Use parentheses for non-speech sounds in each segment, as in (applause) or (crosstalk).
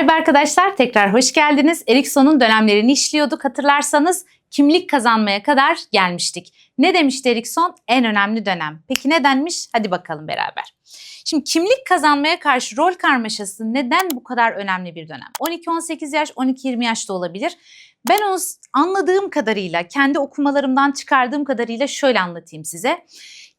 Merhaba arkadaşlar, tekrar hoş geldiniz. Erikson'un dönemlerini işliyorduk. Hatırlarsanız kimlik kazanmaya kadar gelmiştik. Ne demişti Erikson? En önemli dönem. Peki nedenmiş? Hadi bakalım beraber. Şimdi kimlik kazanmaya karşı rol karmaşası neden bu kadar önemli bir dönem? 12-18 yaş, 12-20 yaşta olabilir. Ben onu anladığım kadarıyla, kendi okumalarımdan çıkardığım kadarıyla şöyle anlatayım size.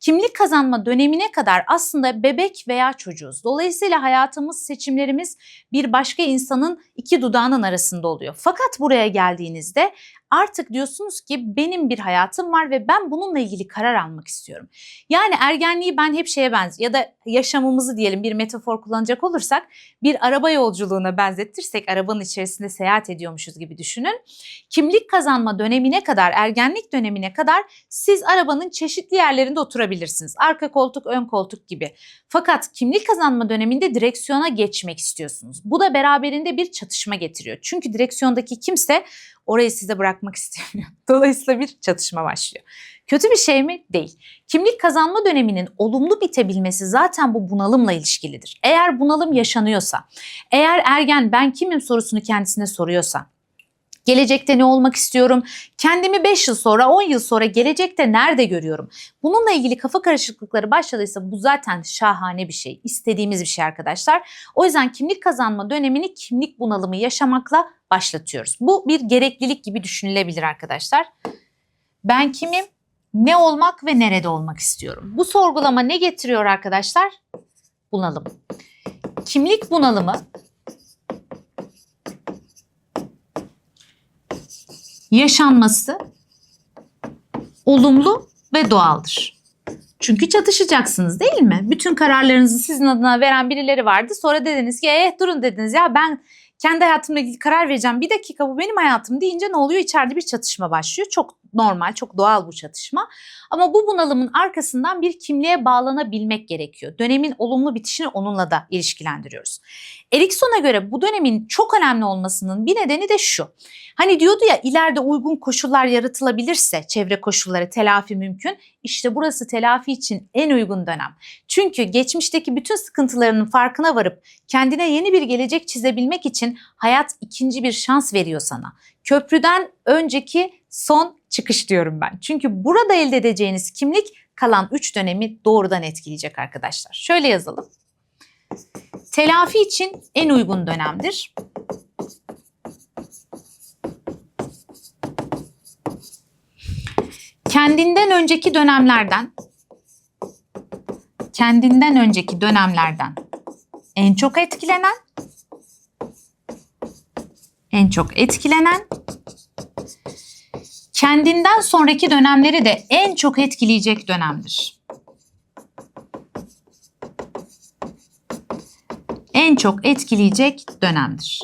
Kimlik kazanma dönemine kadar aslında bebek veya çocuğuz. Dolayısıyla hayatımız, seçimlerimiz bir başka insanın iki dudağının arasında oluyor. Fakat buraya geldiğinizde artık diyorsunuz ki benim bir hayatım var ve ben bununla ilgili karar almak istiyorum. Yani ergenliği ben hep şeye benziyor ya da yaşamımızı diyelim bir metafor kullanacak olursak bir araba yolculuğuna benzettirsek arabanın içerisinde seyahat ediyormuşuz gibi düşünün. Kimlik kazanma dönemine kadar, ergenlik dönemine kadar siz arabanın çeşitli yerlerinde oturabilirsiniz. Arka koltuk, ön koltuk gibi. Fakat kimlik kazanma döneminde direksiyona geçmek istiyorsunuz. Bu da beraberinde bir çatışma getiriyor. Çünkü direksiyondaki kimse orayı size bırakmak (laughs) istemiyor. Dolayısıyla bir çatışma başlıyor. Kötü bir şey mi? Değil. Kimlik kazanma döneminin olumlu bitebilmesi zaten bu bunalımla ilişkilidir. Eğer bunalım yaşanıyorsa, eğer ergen ben kimim sorusunu kendisine soruyorsa, Gelecekte ne olmak istiyorum? Kendimi 5 yıl sonra, 10 yıl sonra gelecekte nerede görüyorum? Bununla ilgili kafa karışıklıkları başladıysa bu zaten şahane bir şey. İstediğimiz bir şey arkadaşlar. O yüzden kimlik kazanma dönemini kimlik bunalımı yaşamakla başlatıyoruz. Bu bir gereklilik gibi düşünülebilir arkadaşlar. Ben kimim? Ne olmak ve nerede olmak istiyorum? Bu sorgulama ne getiriyor arkadaşlar? Bunalım. Kimlik bunalımı yaşanması olumlu ve doğaldır. Çünkü çatışacaksınız değil mi? Bütün kararlarınızı sizin adına veren birileri vardı. Sonra dediniz ki eh durun dediniz ya ben kendi hayatımla ilgili karar vereceğim. Bir dakika bu benim hayatım deyince ne oluyor? İçeride bir çatışma başlıyor. Çok normal, çok doğal bu çatışma. Ama bu bunalımın arkasından bir kimliğe bağlanabilmek gerekiyor. Dönemin olumlu bitişini onunla da ilişkilendiriyoruz. Erikson'a göre bu dönemin çok önemli olmasının bir nedeni de şu. Hani diyordu ya ileride uygun koşullar yaratılabilirse çevre koşulları telafi mümkün. İşte burası telafi için en uygun dönem. Çünkü geçmişteki bütün sıkıntılarının farkına varıp kendine yeni bir gelecek çizebilmek için hayat ikinci bir şans veriyor sana. Köprüden önceki son çıkış diyorum ben. Çünkü burada elde edeceğiniz kimlik kalan 3 dönemi doğrudan etkileyecek arkadaşlar. Şöyle yazalım. Telafi için en uygun dönemdir. Kendinden önceki dönemlerden kendinden önceki dönemlerden en çok etkilenen en çok etkilenen kendinden sonraki dönemleri de en çok etkileyecek dönemdir. En çok etkileyecek dönemdir.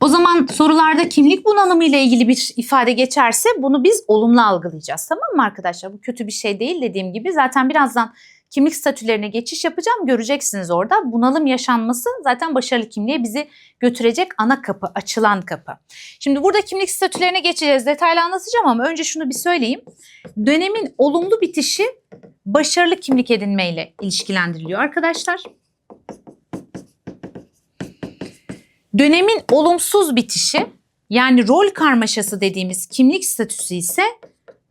O zaman sorularda kimlik bunalımı ile ilgili bir ifade geçerse bunu biz olumlu algılayacağız. Tamam mı arkadaşlar? Bu kötü bir şey değil dediğim gibi. Zaten birazdan kimlik statülerine geçiş yapacağım. Göreceksiniz orada. Bunalım yaşanması zaten başarılı kimliğe bizi götürecek ana kapı, açılan kapı. Şimdi burada kimlik statülerine geçeceğiz. Detaylı anlatacağım ama önce şunu bir söyleyeyim. Dönemin olumlu bitişi başarılı kimlik edinmeyle ilişkilendiriliyor arkadaşlar. Dönemin olumsuz bitişi yani rol karmaşası dediğimiz kimlik statüsü ise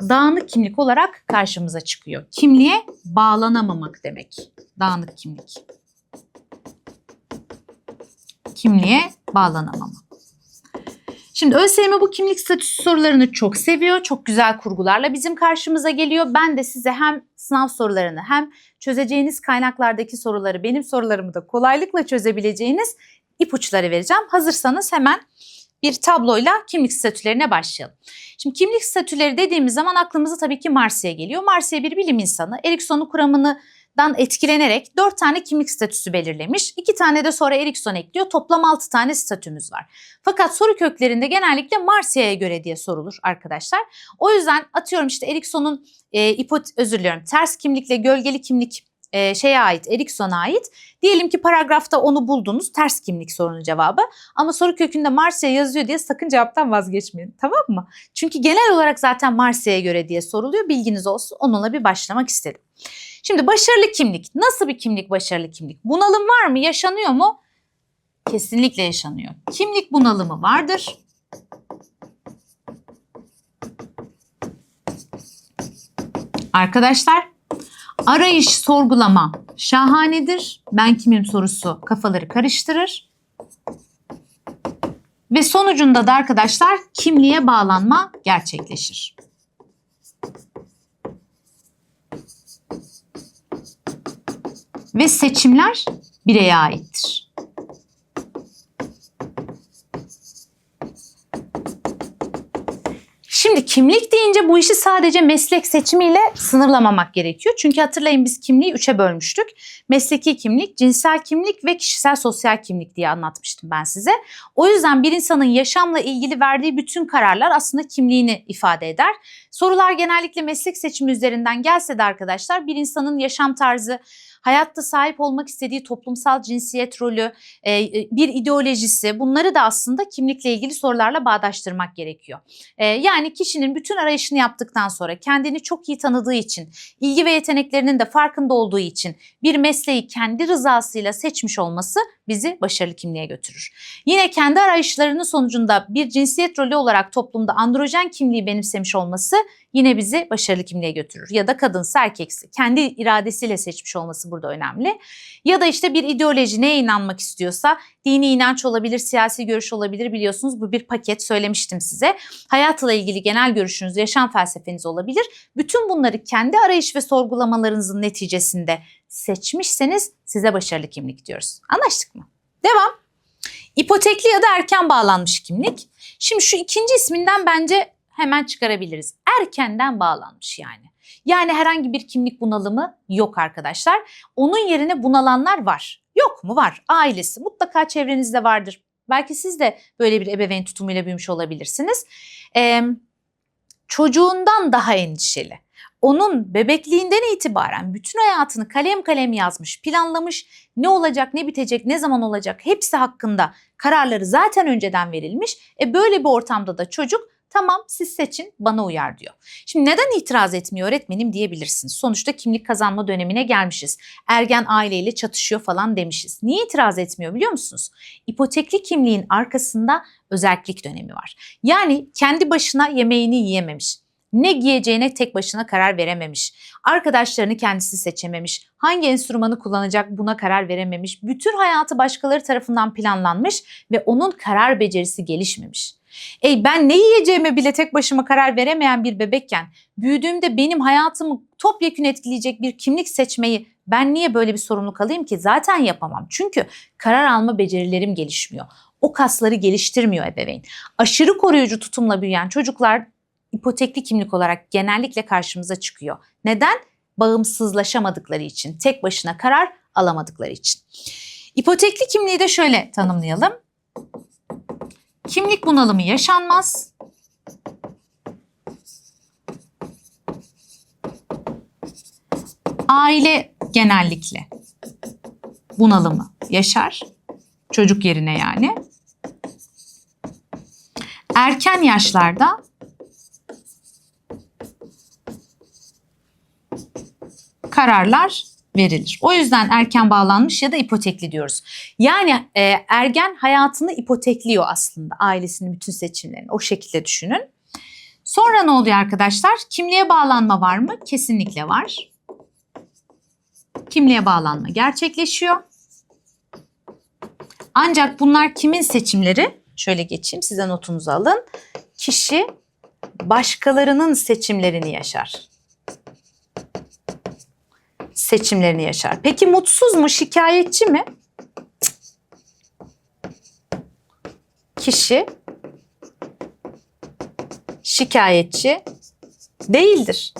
dağınık kimlik olarak karşımıza çıkıyor. Kimliğe bağlanamamak demek. Dağınık kimlik. Kimliğe bağlanamamak. Şimdi ÖSYM bu kimlik statüsü sorularını çok seviyor. Çok güzel kurgularla bizim karşımıza geliyor. Ben de size hem sınav sorularını hem çözeceğiniz kaynaklardaki soruları benim sorularımı da kolaylıkla çözebileceğiniz ipuçları vereceğim. Hazırsanız hemen bir tabloyla kimlik statülerine başlayalım. Şimdi kimlik statüleri dediğimiz zaman aklımıza tabii ki Marsiye geliyor. Marsiye bir bilim insanı. Erikson'un kuramını dan etkilenerek 4 tane kimlik statüsü belirlemiş. 2 tane de sonra Erikson ekliyor. Toplam 6 tane statümüz var. Fakat soru köklerinde genellikle Marsia'ya göre diye sorulur arkadaşlar. O yüzden atıyorum işte Erikson'un e, ipot özür diliyorum ters kimlikle gölgeli kimlik e, şeye ait, Erikson'a ait. Diyelim ki paragrafta onu buldunuz. Ters kimlik sorunun cevabı. Ama soru kökünde Marsya yazıyor diye sakın cevaptan vazgeçmeyin. Tamam mı? Çünkü genel olarak zaten Marsya'ya göre diye soruluyor. Bilginiz olsun. Onunla bir başlamak istedim. Şimdi başarılı kimlik. Nasıl bir kimlik başarılı kimlik? Bunalım var mı? Yaşanıyor mu? Kesinlikle yaşanıyor. Kimlik bunalımı vardır. Arkadaşlar arayış, sorgulama şahanedir. Ben kimim sorusu kafaları karıştırır. Ve sonucunda da arkadaşlar kimliğe bağlanma gerçekleşir. Ve seçimler bireye aittir. Şimdi kimlik deyince bu işi sadece meslek seçimiyle sınırlamamak gerekiyor. Çünkü hatırlayın biz kimliği üçe bölmüştük. Mesleki kimlik, cinsel kimlik ve kişisel sosyal kimlik diye anlatmıştım ben size. O yüzden bir insanın yaşamla ilgili verdiği bütün kararlar aslında kimliğini ifade eder. Sorular genellikle meslek seçimi üzerinden gelse de arkadaşlar bir insanın yaşam tarzı, hayatta sahip olmak istediği toplumsal cinsiyet rolü, e, bir ideolojisi bunları da aslında kimlikle ilgili sorularla bağdaştırmak gerekiyor. E, yani kişinin bütün arayışını yaptıktan sonra kendini çok iyi tanıdığı için, ilgi ve yeteneklerinin de farkında olduğu için bir mesleği kendi rızasıyla seçmiş olması bizi başarılı kimliğe götürür. Yine kendi arayışlarının sonucunda bir cinsiyet rolü olarak toplumda androjen kimliği benimsemiş olması yine bizi başarılı kimliğe götürür. Ya da kadınsı erkeksi kendi iradesiyle seçmiş olması burada önemli. Ya da işte bir ideoloji neye inanmak istiyorsa dini inanç olabilir, siyasi görüş olabilir biliyorsunuz bu bir paket söylemiştim size. Hayatla ilgili genel görüşünüz, yaşam felsefeniz olabilir. Bütün bunları kendi arayış ve sorgulamalarınızın neticesinde seçmişseniz size başarılı kimlik diyoruz. Anlaştık mı? Devam. İpotekli ya da erken bağlanmış kimlik. Şimdi şu ikinci isminden bence hemen çıkarabiliriz. Erkenden bağlanmış yani. Yani herhangi bir kimlik bunalımı yok arkadaşlar. Onun yerine bunalanlar var. Yok mu? Var. Ailesi mutlaka çevrenizde vardır. Belki siz de böyle bir ebeveyn tutumuyla büyümüş olabilirsiniz. Ee, çocuğundan daha endişeli. Onun bebekliğinden itibaren bütün hayatını kalem kalem yazmış, planlamış, ne olacak, ne bitecek, ne zaman olacak hepsi hakkında kararları zaten önceden verilmiş. E böyle bir ortamda da çocuk Tamam siz seçin bana uyar diyor. Şimdi neden itiraz etmiyor öğretmenim diyebilirsiniz. Sonuçta kimlik kazanma dönemine gelmişiz. Ergen aileyle çatışıyor falan demişiz. Niye itiraz etmiyor biliyor musunuz? İpotekli kimliğin arkasında özellik dönemi var. Yani kendi başına yemeğini yiyememiş. Ne giyeceğine tek başına karar verememiş. Arkadaşlarını kendisi seçememiş. Hangi enstrümanı kullanacak buna karar verememiş. Bütün hayatı başkaları tarafından planlanmış ve onun karar becerisi gelişmemiş. Ey ben ne yiyeceğime bile tek başıma karar veremeyen bir bebekken büyüdüğümde benim hayatımı topyekun etkileyecek bir kimlik seçmeyi ben niye böyle bir sorumluluk alayım ki? Zaten yapamam. Çünkü karar alma becerilerim gelişmiyor. O kasları geliştirmiyor ebeveyn. Aşırı koruyucu tutumla büyüyen çocuklar ipotekli kimlik olarak genellikle karşımıza çıkıyor. Neden? Bağımsızlaşamadıkları için, tek başına karar alamadıkları için. İpotekli kimliği de şöyle tanımlayalım. Kimlik bunalımı yaşanmaz. Aile genellikle bunalımı yaşar. Çocuk yerine yani. Erken yaşlarda kararlar verilir. O yüzden erken bağlanmış ya da ipotekli diyoruz. Yani e, ergen hayatını ipotekliyor aslında ailesinin bütün seçimlerini. O şekilde düşünün. Sonra ne oluyor arkadaşlar? Kimliğe bağlanma var mı? Kesinlikle var. Kimliğe bağlanma gerçekleşiyor. Ancak bunlar kimin seçimleri? Şöyle geçeyim size notunuzu alın. Kişi başkalarının seçimlerini yaşar seçimlerini yaşar. Peki mutsuz mu, şikayetçi mi? Kişi şikayetçi değildir.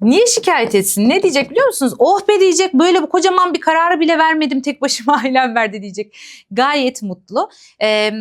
Niye şikayet etsin? Ne diyecek biliyor musunuz? Oh be diyecek böyle bu kocaman bir kararı bile vermedim tek başıma (laughs) ailem verdi diyecek. Gayet mutlu. Ee,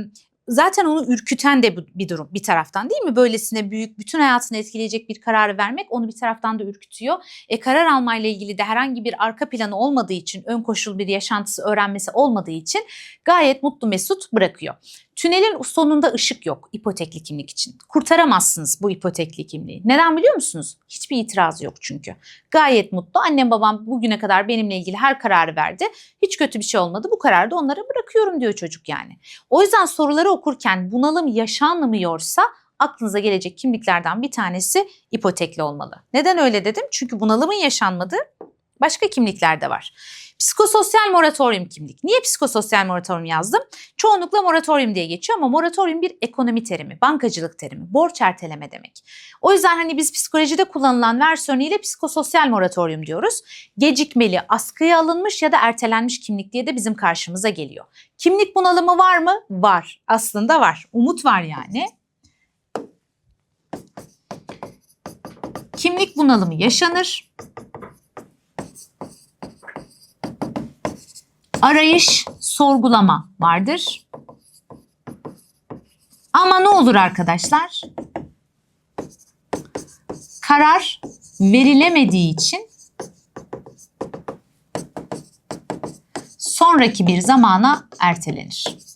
zaten onu ürküten de bir durum bir taraftan değil mi? Böylesine büyük, bütün hayatını etkileyecek bir kararı vermek onu bir taraftan da ürkütüyor. E, karar almayla ilgili de herhangi bir arka planı olmadığı için, ön koşul bir yaşantısı, öğrenmesi olmadığı için gayet mutlu mesut bırakıyor. Tünelin sonunda ışık yok ipotekli kimlik için. Kurtaramazsınız bu ipotekli kimliği. Neden biliyor musunuz? Hiçbir itiraz yok çünkü. Gayet mutlu. Annem babam bugüne kadar benimle ilgili her kararı verdi. Hiç kötü bir şey olmadı. Bu kararı da onlara bırakıyorum diyor çocuk yani. O yüzden soruları okurken bunalım yaşanmıyorsa aklınıza gelecek kimliklerden bir tanesi ipotekli olmalı. Neden öyle dedim? Çünkü bunalımın yaşanmadığı başka kimlikler de var. Psikososyal moratorium kimlik. Niye psikososyal moratorium yazdım? Çoğunlukla moratorium diye geçiyor ama moratorium bir ekonomi terimi, bankacılık terimi, borç erteleme demek. O yüzden hani biz psikolojide kullanılan versiyonuyla psikososyal moratorium diyoruz. Gecikmeli, askıya alınmış ya da ertelenmiş kimlik diye de bizim karşımıza geliyor. Kimlik bunalımı var mı? Var. Aslında var. Umut var yani. Kimlik bunalımı yaşanır. Arayış, sorgulama vardır. Ama ne olur arkadaşlar? Karar verilemediği için sonraki bir zamana ertelenir.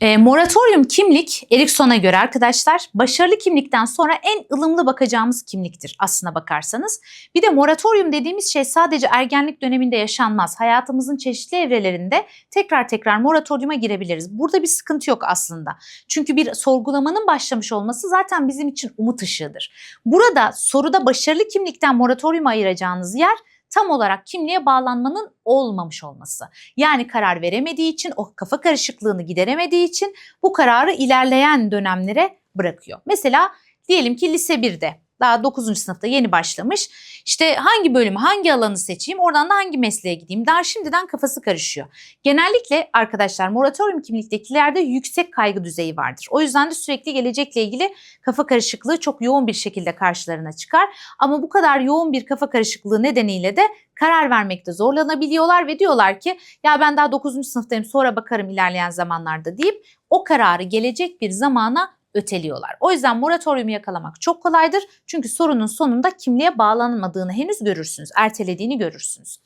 E, moratorium kimlik Erikson'a göre arkadaşlar başarılı kimlikten sonra en ılımlı bakacağımız kimliktir aslına bakarsanız. Bir de moratorium dediğimiz şey sadece ergenlik döneminde yaşanmaz. Hayatımızın çeşitli evrelerinde tekrar tekrar moratoriuma girebiliriz. Burada bir sıkıntı yok aslında. Çünkü bir sorgulamanın başlamış olması zaten bizim için umut ışığıdır. Burada soruda başarılı kimlikten moratoriuma ayıracağınız yer tam olarak kimliğe bağlanmanın olmamış olması. Yani karar veremediği için, o kafa karışıklığını gideremediği için bu kararı ilerleyen dönemlere bırakıyor. Mesela diyelim ki lise 1'de daha 9. sınıfta yeni başlamış. İşte hangi bölümü, hangi alanı seçeyim, oradan da hangi mesleğe gideyim? Daha şimdiden kafası karışıyor. Genellikle arkadaşlar moratorium kimliktekilerde yüksek kaygı düzeyi vardır. O yüzden de sürekli gelecekle ilgili kafa karışıklığı çok yoğun bir şekilde karşılarına çıkar. Ama bu kadar yoğun bir kafa karışıklığı nedeniyle de karar vermekte zorlanabiliyorlar ve diyorlar ki ya ben daha 9. sınıftayım sonra bakarım ilerleyen zamanlarda deyip o kararı gelecek bir zamana öteliyorlar. O yüzden moratoriumu yakalamak çok kolaydır. Çünkü sorunun sonunda kimliğe bağlanmadığını henüz görürsünüz, ertelediğini görürsünüz.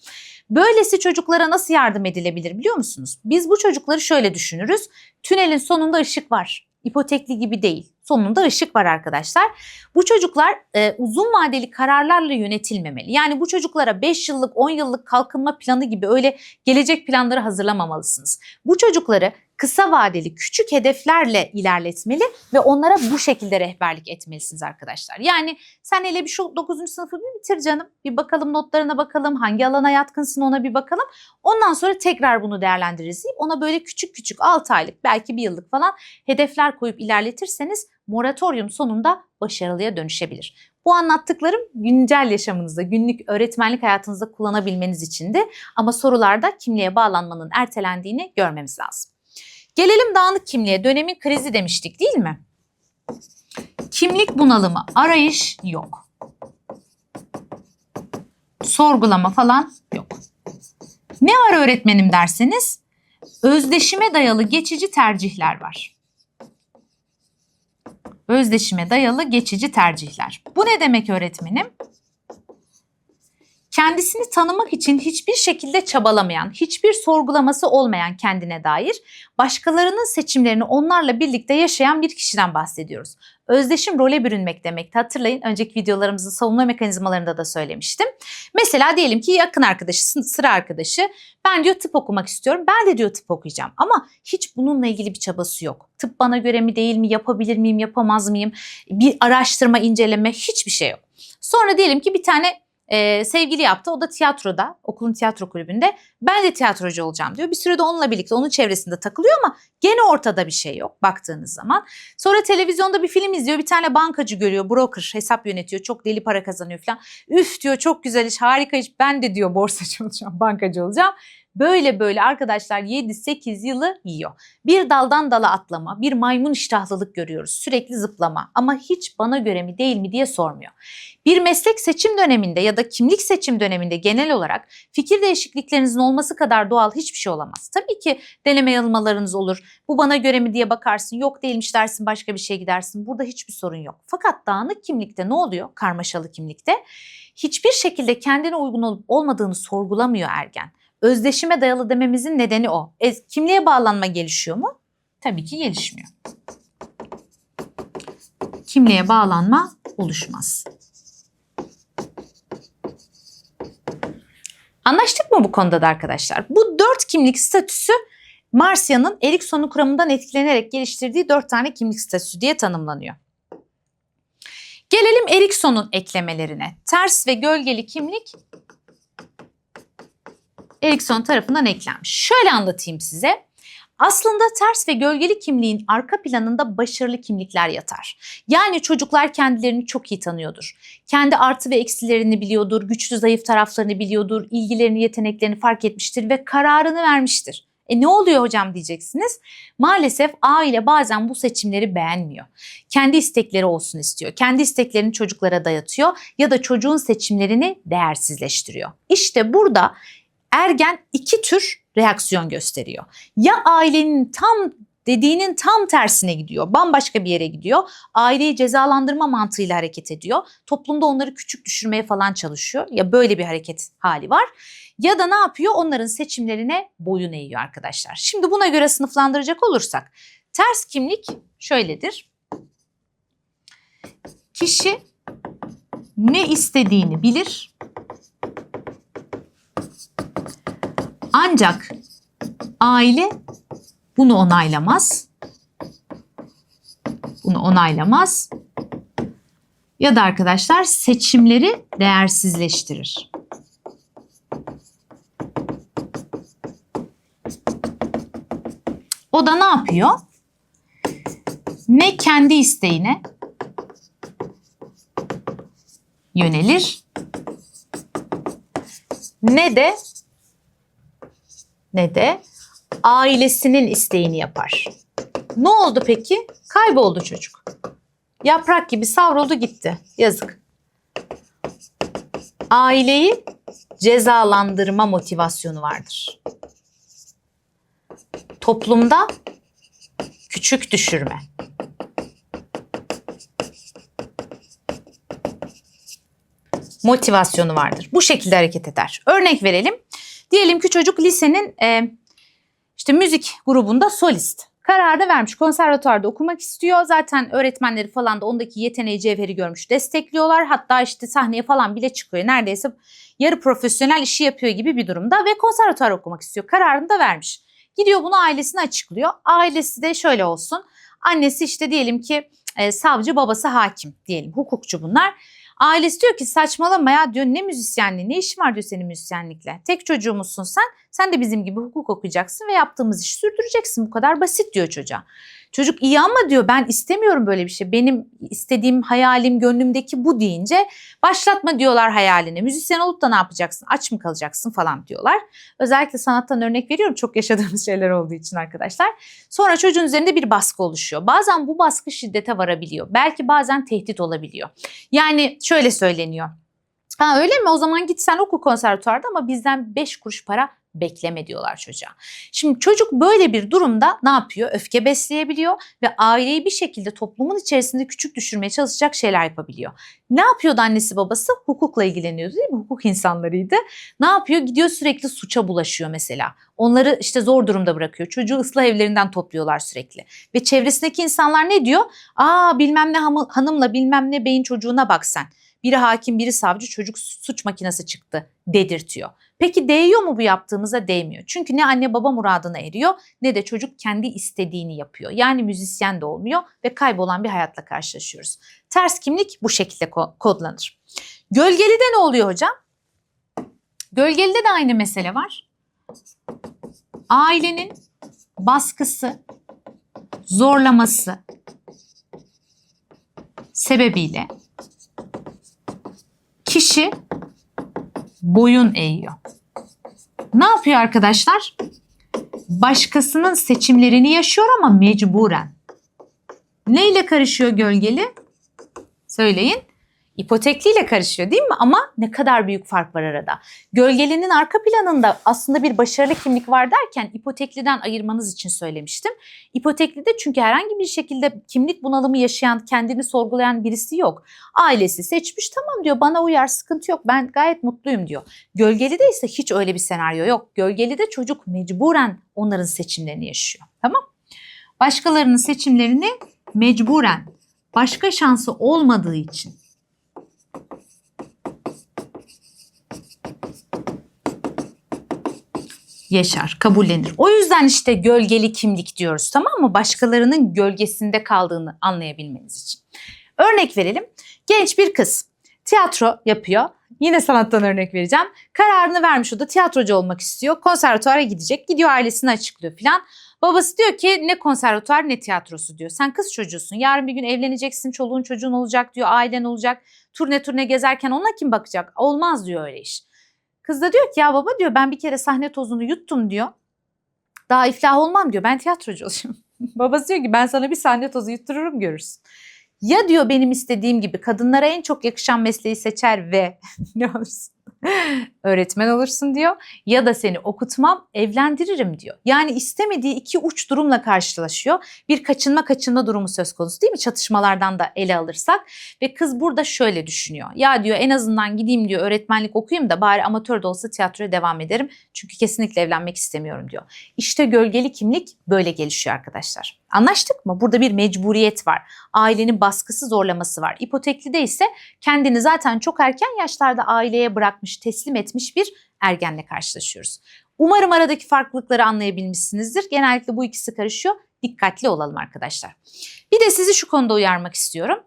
Böylesi çocuklara nasıl yardım edilebilir biliyor musunuz? Biz bu çocukları şöyle düşünürüz. Tünelin sonunda ışık var. İpotekli gibi değil. Sonunda ışık var arkadaşlar. Bu çocuklar e, uzun vadeli kararlarla yönetilmemeli. Yani bu çocuklara 5 yıllık, 10 yıllık kalkınma planı gibi öyle gelecek planları hazırlamamalısınız. Bu çocukları kısa vadeli küçük hedeflerle ilerletmeli ve onlara bu şekilde rehberlik etmelisiniz arkadaşlar. Yani sen hele bir şu 9. sınıfı bir bitir canım. Bir bakalım notlarına bakalım. Hangi alana yatkınsın ona bir bakalım. Ondan sonra tekrar bunu değerlendiririz deyip ona böyle küçük küçük 6 aylık belki bir yıllık falan hedefler koyup ilerletirseniz moratorium sonunda başarılıya dönüşebilir. Bu anlattıklarım güncel yaşamınızda, günlük öğretmenlik hayatınızda kullanabilmeniz içindi. Ama sorularda kimliğe bağlanmanın ertelendiğini görmemiz lazım. Gelelim dağınık kimliğe. Dönemin krizi demiştik değil mi? Kimlik bunalımı, arayış yok. Sorgulama falan yok. Ne var öğretmenim derseniz özdeşime dayalı geçici tercihler var. Özdeşime dayalı geçici tercihler. Bu ne demek öğretmenim? Kendisini tanımak için hiçbir şekilde çabalamayan, hiçbir sorgulaması olmayan kendine dair başkalarının seçimlerini onlarla birlikte yaşayan bir kişiden bahsediyoruz. Özdeşim role bürünmek demekti. Hatırlayın önceki videolarımızın savunma mekanizmalarında da söylemiştim. Mesela diyelim ki yakın arkadaşı, sıra arkadaşı ben diyor tıp okumak istiyorum. Ben de diyor tıp okuyacağım ama hiç bununla ilgili bir çabası yok. Tıp bana göre mi değil mi, yapabilir miyim, yapamaz mıyım? Bir araştırma, inceleme hiçbir şey yok. Sonra diyelim ki bir tane e, sevgili yaptı. O da tiyatroda, okulun tiyatro kulübünde. Ben de tiyatrocu olacağım diyor. Bir sürede onunla birlikte onun çevresinde takılıyor ama gene ortada bir şey yok baktığınız zaman. Sonra televizyonda bir film izliyor. Bir tane bankacı görüyor. Broker hesap yönetiyor. Çok deli para kazanıyor falan. Üf diyor çok güzel iş, harika iş. Ben de diyor borsacı (laughs) olacağım, bankacı olacağım. Böyle böyle arkadaşlar 7-8 yılı yiyor. Bir daldan dala atlama, bir maymun iştahlılık görüyoruz. Sürekli zıplama ama hiç bana göre mi değil mi diye sormuyor. Bir meslek seçim döneminde ya da kimlik seçim döneminde genel olarak fikir değişikliklerinizin olması kadar doğal hiçbir şey olamaz. Tabii ki deneme yanılmalarınız olur. Bu bana göre mi diye bakarsın. Yok değilmiş dersin başka bir şeye gidersin. Burada hiçbir sorun yok. Fakat dağınık kimlikte ne oluyor? Karmaşalı kimlikte. Hiçbir şekilde kendine uygun olup olmadığını sorgulamıyor ergen. Özdeşime dayalı dememizin nedeni o. E, kimliğe bağlanma gelişiyor mu? Tabii ki gelişmiyor. Kimliğe bağlanma oluşmaz. Anlaştık mı bu konuda da arkadaşlar? Bu dört kimlik statüsü Marsya'nın Erikson'un kuramından etkilenerek geliştirdiği dört tane kimlik statüsü diye tanımlanıyor. Gelelim Erikson'un eklemelerine. Ters ve gölgeli kimlik Erikson tarafından eklenmiş. Şöyle anlatayım size. Aslında ters ve gölgeli kimliğin arka planında başarılı kimlikler yatar. Yani çocuklar kendilerini çok iyi tanıyordur. Kendi artı ve eksilerini biliyordur, güçlü zayıf taraflarını biliyordur, ilgilerini, yeteneklerini fark etmiştir ve kararını vermiştir. E ne oluyor hocam diyeceksiniz. Maalesef aile bazen bu seçimleri beğenmiyor. Kendi istekleri olsun istiyor. Kendi isteklerini çocuklara dayatıyor ya da çocuğun seçimlerini değersizleştiriyor. İşte burada ergen iki tür reaksiyon gösteriyor. Ya ailenin tam dediğinin tam tersine gidiyor. Bambaşka bir yere gidiyor. Aileyi cezalandırma mantığıyla hareket ediyor. Toplumda onları küçük düşürmeye falan çalışıyor. Ya böyle bir hareket hali var. Ya da ne yapıyor? Onların seçimlerine boyun eğiyor arkadaşlar. Şimdi buna göre sınıflandıracak olursak ters kimlik şöyledir. Kişi ne istediğini bilir. Ancak aile bunu onaylamaz. Bunu onaylamaz. Ya da arkadaşlar seçimleri değersizleştirir. O da ne yapıyor? Ne kendi isteğine yönelir ne de ne de ailesinin isteğini yapar. Ne oldu peki? Kayboldu çocuk. Yaprak gibi savruldu gitti. Yazık. Aileyi cezalandırma motivasyonu vardır. Toplumda küçük düşürme. Motivasyonu vardır. Bu şekilde hareket eder. Örnek verelim. Diyelim ki çocuk lisenin e, işte müzik grubunda solist. Kararı vermiş konservatuarda okumak istiyor. Zaten öğretmenleri falan da ondaki yeteneği cevheri görmüş destekliyorlar. Hatta işte sahneye falan bile çıkıyor. Neredeyse yarı profesyonel işi yapıyor gibi bir durumda ve konservatuar okumak istiyor. Kararını da vermiş. Gidiyor bunu ailesine açıklıyor. Ailesi de şöyle olsun. Annesi işte diyelim ki e, savcı babası hakim diyelim hukukçu bunlar. Ailesi diyor ki saçmalama ya diyor. Ne müzisyenliği ne işin var? diyor senin müzisyenlikle. Tek çocuğumuzsun sen sen de bizim gibi hukuk okuyacaksın ve yaptığımız işi sürdüreceksin bu kadar basit diyor çocuğa. Çocuk iyi ama diyor ben istemiyorum böyle bir şey. Benim istediğim hayalim gönlümdeki bu deyince başlatma diyorlar hayalini. Müzisyen olup da ne yapacaksın? Aç mı kalacaksın falan diyorlar. Özellikle sanattan örnek veriyorum çok yaşadığımız (laughs) şeyler olduğu için arkadaşlar. Sonra çocuğun üzerinde bir baskı oluşuyor. Bazen bu baskı şiddete varabiliyor. Belki bazen tehdit olabiliyor. Yani şöyle söyleniyor. Ha öyle mi? O zaman git sen oku konservatuarda ama bizden 5 kuruş para bekleme diyorlar çocuğa. Şimdi çocuk böyle bir durumda ne yapıyor? Öfke besleyebiliyor ve aileyi bir şekilde toplumun içerisinde küçük düşürmeye çalışacak şeyler yapabiliyor. Ne yapıyordu annesi babası? Hukukla ilgileniyordu değil mi? Hukuk insanlarıydı. Ne yapıyor? Gidiyor sürekli suça bulaşıyor mesela. Onları işte zor durumda bırakıyor. Çocuğu ıslah evlerinden topluyorlar sürekli. Ve çevresindeki insanlar ne diyor? Aa bilmem ne hanımla bilmem ne beyin çocuğuna bak sen. Biri hakim, biri savcı, çocuk suç makinesi çıktı dedirtiyor. Peki değiyor mu bu yaptığımıza? Değmiyor. Çünkü ne anne baba muradına eriyor ne de çocuk kendi istediğini yapıyor. Yani müzisyen de olmuyor ve kaybolan bir hayatla karşılaşıyoruz. Ters kimlik bu şekilde kodlanır. Gölgelide ne oluyor hocam? Gölgelide de aynı mesele var. Ailenin baskısı, zorlaması sebebiyle kişi boyun eğiyor. Ne yapıyor arkadaşlar? Başkasının seçimlerini yaşıyor ama mecburen. Neyle karışıyor gölgeli? Söyleyin. İpotekliyle karışıyor değil mi? Ama ne kadar büyük fark var arada. Gölgelinin arka planında aslında bir başarılı kimlik var derken ipotekliden ayırmanız için söylemiştim. İpoteklide çünkü herhangi bir şekilde kimlik bunalımı yaşayan, kendini sorgulayan birisi yok. Ailesi seçmiş tamam diyor bana uyar sıkıntı yok ben gayet mutluyum diyor. Gölgelide ise hiç öyle bir senaryo yok. Gölgelide çocuk mecburen onların seçimlerini yaşıyor. Tamam? Başkalarının seçimlerini mecburen başka şansı olmadığı için yaşar, kabullenir. O yüzden işte gölgeli kimlik diyoruz tamam mı? Başkalarının gölgesinde kaldığını anlayabilmeniz için. Örnek verelim. Genç bir kız tiyatro yapıyor. Yine sanattan örnek vereceğim. Kararını vermiş o da tiyatrocu olmak istiyor. Konservatuara gidecek. Gidiyor ailesine açıklıyor filan. Babası diyor ki ne konservatuar ne tiyatrosu diyor. Sen kız çocuğusun. Yarın bir gün evleneceksin. Çoluğun çocuğun olacak diyor. Ailen olacak. Turne turne gezerken ona kim bakacak? Olmaz diyor öyle iş. Kız da diyor ki ya baba diyor ben bir kere sahne tozunu yuttum diyor. Daha iflah olmam diyor. Ben tiyatrocu olacağım. (laughs) Babası diyor ki ben sana bir sahne tozu yuttururum görürsün. Ya diyor benim istediğim gibi kadınlara en çok yakışan mesleği seçer ve (laughs) ne olursun öğretmen olursun diyor. Ya da seni okutmam evlendiririm diyor. Yani istemediği iki uç durumla karşılaşıyor. Bir kaçınma kaçınma durumu söz konusu değil mi? Çatışmalardan da ele alırsak. Ve kız burada şöyle düşünüyor. Ya diyor en azından gideyim diyor öğretmenlik okuyayım da bari amatör de olsa tiyatroya devam ederim. Çünkü kesinlikle evlenmek istemiyorum diyor. İşte gölgeli kimlik böyle gelişiyor arkadaşlar. Anlaştık mı? Burada bir mecburiyet var. Ailenin baskısı zorlaması var. İpoteklide ise kendini zaten çok erken yaşlarda aileye bırakmış, teslim etmiş bir ergenle karşılaşıyoruz. Umarım aradaki farklılıkları anlayabilmişsinizdir. Genellikle bu ikisi karışıyor. Dikkatli olalım arkadaşlar. Bir de sizi şu konuda uyarmak istiyorum.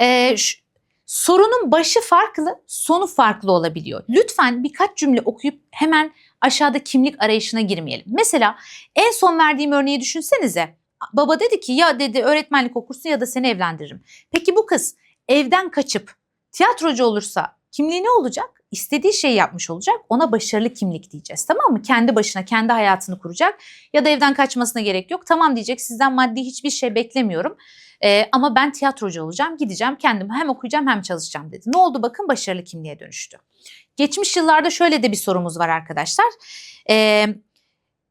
Ee, şu, sorunun başı farklı, sonu farklı olabiliyor. Lütfen birkaç cümle okuyup hemen aşağıda kimlik arayışına girmeyelim. Mesela en son verdiğim örneği düşünsenize. Baba dedi ki ya dedi öğretmenlik okursun ya da seni evlendiririm. Peki bu kız evden kaçıp tiyatrocu olursa kimliği ne olacak? İstediği şeyi yapmış olacak. Ona başarılı kimlik diyeceğiz. Tamam mı? Kendi başına kendi hayatını kuracak. Ya da evden kaçmasına gerek yok. Tamam diyecek sizden maddi hiçbir şey beklemiyorum. Ee, ama ben tiyatrocu olacağım. Gideceğim kendim hem okuyacağım hem çalışacağım dedi. Ne oldu bakın başarılı kimliğe dönüştü. Geçmiş yıllarda şöyle de bir sorumuz var arkadaşlar. Ee,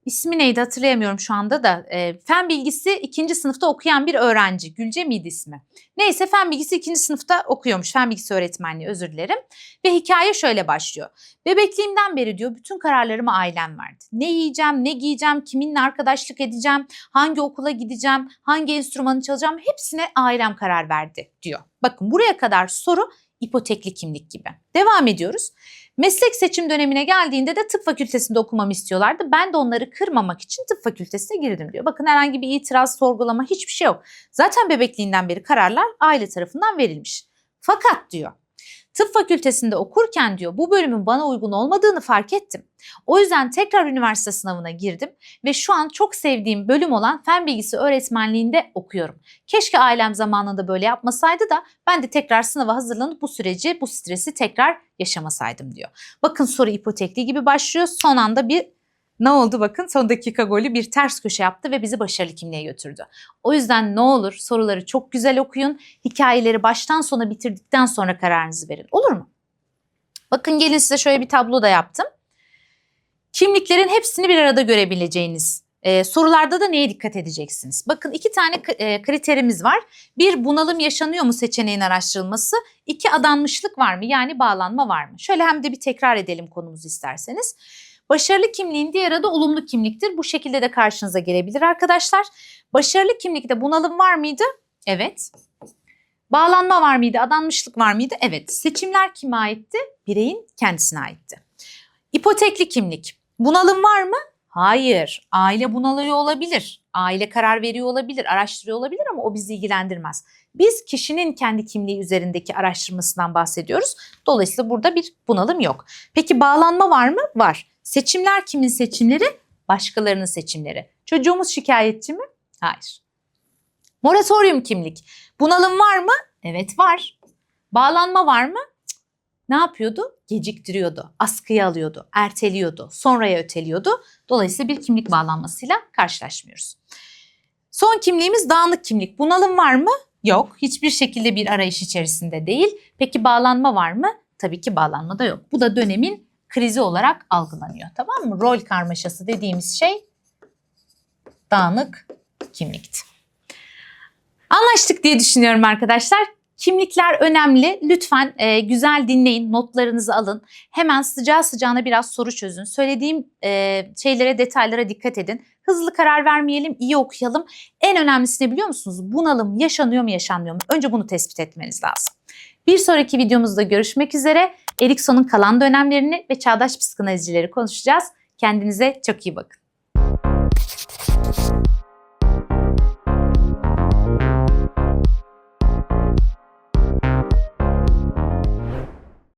ismi neydi hatırlayamıyorum şu anda da. E, fen bilgisi ikinci sınıfta okuyan bir öğrenci. Gülce miydi ismi? Neyse fen bilgisi ikinci sınıfta okuyormuş. Fen bilgisi öğretmenliği özür dilerim. Ve hikaye şöyle başlıyor. Bebekliğimden beri diyor bütün kararlarımı ailem verdi. Ne yiyeceğim, ne giyeceğim, kiminle arkadaşlık edeceğim, hangi okula gideceğim, hangi enstrümanı çalacağım hepsine ailem karar verdi diyor. Bakın buraya kadar soru ipotekli kimlik gibi. Devam ediyoruz. Meslek seçim dönemine geldiğinde de tıp fakültesinde okumamı istiyorlardı. Ben de onları kırmamak için tıp fakültesine girdim diyor. Bakın herhangi bir itiraz, sorgulama hiçbir şey yok. Zaten bebekliğinden beri kararlar aile tarafından verilmiş. Fakat diyor tıp fakültesinde okurken diyor bu bölümün bana uygun olmadığını fark ettim. O yüzden tekrar üniversite sınavına girdim ve şu an çok sevdiğim bölüm olan fen bilgisi öğretmenliğinde okuyorum. Keşke ailem zamanında böyle yapmasaydı da ben de tekrar sınava hazırlanıp bu süreci, bu stresi tekrar yaşamasaydım diyor. Bakın soru ipotekli gibi başlıyor. Son anda bir ne oldu bakın son dakika golü bir ters köşe yaptı ve bizi başarılı kimliğe götürdü. O yüzden ne olur soruları çok güzel okuyun. Hikayeleri baştan sona bitirdikten sonra kararınızı verin. Olur mu? Bakın gelin size şöyle bir tablo da yaptım. Kimliklerin hepsini bir arada görebileceğiniz ee, sorularda da neye dikkat edeceksiniz? Bakın iki tane e, kriterimiz var. Bir bunalım yaşanıyor mu seçeneğin araştırılması. İki adanmışlık var mı yani bağlanma var mı? Şöyle hem de bir tekrar edelim konumuzu isterseniz. Başarılı kimliğin diğer adı olumlu kimliktir. Bu şekilde de karşınıza gelebilir arkadaşlar. Başarılı kimlikte bunalım var mıydı? Evet. Bağlanma var mıydı? Adanmışlık var mıydı? Evet. Seçimler kime aitti? Bireyin kendisine aitti. İpotekli kimlik. Bunalım var mı? Hayır. Aile bunalıyor olabilir. Aile karar veriyor olabilir, araştırıyor olabilir ama o bizi ilgilendirmez. Biz kişinin kendi kimliği üzerindeki araştırmasından bahsediyoruz. Dolayısıyla burada bir bunalım yok. Peki bağlanma var mı? Var. Seçimler kimin seçimleri? Başkalarının seçimleri. Çocuğumuz şikayetçi mi? Hayır. Moratorium kimlik. Bunalım var mı? Evet var. Bağlanma var mı? ne yapıyordu? Geciktiriyordu, askıya alıyordu, erteliyordu, sonraya öteliyordu. Dolayısıyla bir kimlik bağlanmasıyla karşılaşmıyoruz. Son kimliğimiz dağınık kimlik. Bunalım var mı? Yok. Hiçbir şekilde bir arayış içerisinde değil. Peki bağlanma var mı? Tabii ki bağlanma da yok. Bu da dönemin krizi olarak algılanıyor. Tamam mı? Rol karmaşası dediğimiz şey dağınık kimlikti. Anlaştık diye düşünüyorum arkadaşlar. Kimlikler önemli. Lütfen e, güzel dinleyin, notlarınızı alın. Hemen sıcağı sıcağına biraz soru çözün. Söylediğim e, şeylere, detaylara dikkat edin. Hızlı karar vermeyelim, iyi okuyalım. En önemlisi ne biliyor musunuz? Bunalım yaşanıyor mu, yaşanmıyor mu? Önce bunu tespit etmeniz lazım. Bir sonraki videomuzda görüşmek üzere. Erikson'un kalan dönemlerini ve çağdaş psikanalizcileri konuşacağız. Kendinize çok iyi bakın.